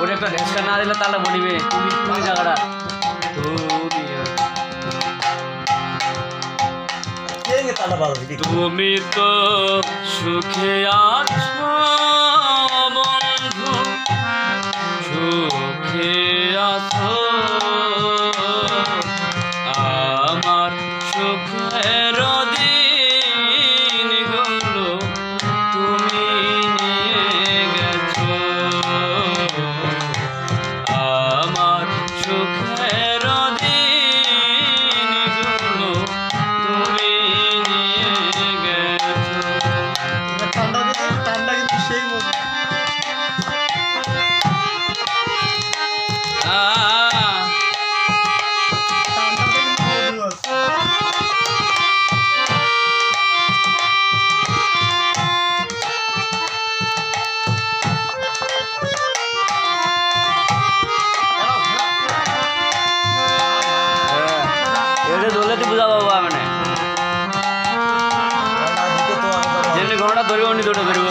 ওর একটা ঢেসকা না দিলে তাহলে বলিবে তুমি তুমি জায়গাটা তো তুমি তো সুখে আছো। করে অনুদোটা করে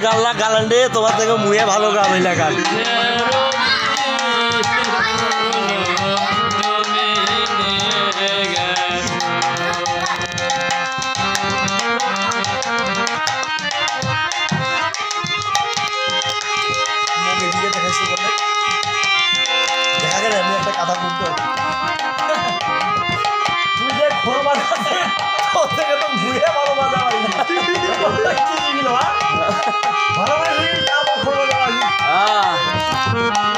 গাল্লা গালান তোমার থেকে মুয়ে ভালো গান হইলা গান Thank you. હા.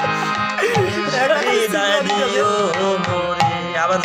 আবার